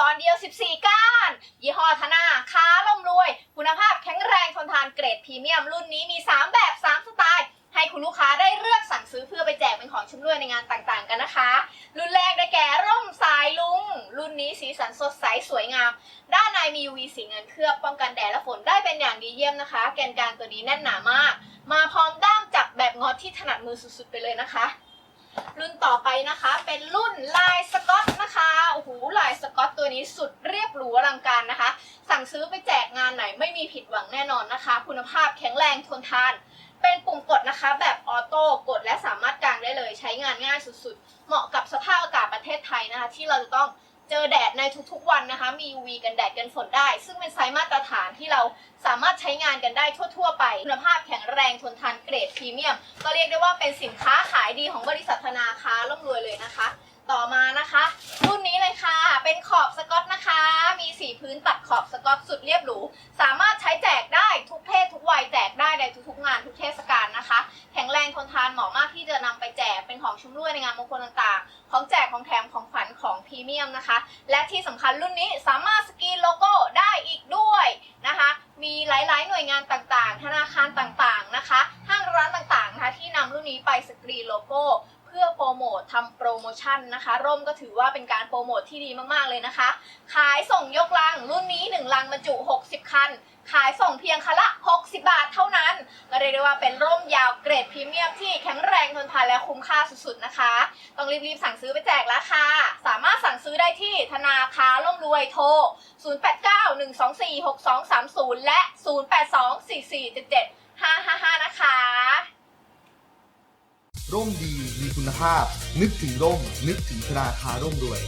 ตอนเดียว 14 ก้าน ยี่ห้อธนาค้าล่มรวย คุณภาพแข็งแรงทนทานเกรดพรีเมียม รุ่นนี้มี 3 แบบ 3 สไตล์ ให้คุณลูกค้าได้เลือกสั่งซื้อเพื่อไปแจกเป็นของชุมรวยในงานต่างๆ กันนะคะ รุ่นแรกได้แก่ร่มสายลุง รุ่นนี้สีสันสดใสสวยงาม ด้านในมี UV สีเงินเคลือบป้องกันแดดและฝนได้เป็นอย่างดีเยี่ยมนะคะ แกนกลางตัวนี้แน่นหนามาก มาพร้อมด้ามจับแบบงอที่ถนัดมือสุดๆ ไปเลยนะคะ รุ่นต่อไปนะคะเป็นรุ่นลายสกอตนะคะโอ้โห ลังการนะคะ สั่งซื้อไปแจกงานไหนไม่มีผิดหวังแน่นอนนะคะ คุณภาพแข็งแรงทนทาน เป็นปุ่มกดนะคะแบบออโต้กดและสามารถกางได้เลยใช้งานง่ายสุดๆ เหมาะกับสภาพอากาศประเทศไทยนะคะ ที่เราจะต้องเจอแดดในทุกๆวันนะคะ มี UV กันแดดกันฝนได้ ซึ่งเป็นไซส์มาตรฐานที่เราสามารถใช้งานกันได้ทั่ว ๆ ไป คุณภาพแข็งแรงทนทานเกรดพรีเมียม ก็เรียกได้ว่าเป็นสินค้าขายดีของบริษัทธนาคาร่ำรวยเลยนะคะ ต่อมานะคะ รุ่นนี้เลยค่ะ เป็นขอบสกอตนะคะ มีสี พื้นตัดขอบสกอตสุดเรียบหรู สามารถใช้แจกได้ทุกเพศทุกวัยแจกได้ในทุกๆงานทุกเทศกาลนะคะ แข็งแรงทนทานเหมาะมากที่จะนำไปแจกเป็นของชุ่มร่วยในงานมงคลต่างๆ ของแจกของแถมของขวัญของพรีเมียมนะคะ และที่สำคัญรุ่นนี้สามารถสกรีนโลโก้ได้อีกด้วยนะคะ มีหลายๆ หน่วยงานต่างๆ ธนาคารต่างๆนะคะ ห้างร้านต่างๆนะคะที่นำรุ่นนี้ไปสกรีนโลโก้ พื่อโปรโมททำโปรโมชั่นนะคะ ร่มก็ถือว่าเป็นการโปรโมทที่ดีมากๆเลยนะคะ ขายส่งยกลังรุ่นนี้ 1 ลังบรรจุ 60 คัน ขายส่งเพียงคันละ 60 บาทเท่านั้นก็เรียกได้ว่าเป็นร่มยาวเกรดพรีเมียมที่แข็งแรงทนทานและคุ้มค่าสุดๆนะคะ ต้องรีบๆสั่งซื้อไปแจกแล้วค่ะ สามารถสั่งซื้อได้ที่ธนาคารร่มรวยโทร 0891246230 และ 0824477555นะ ร่มดีมีคุณภาพ นึกถึงร่ม นึกถึงธนาคาร่มรวย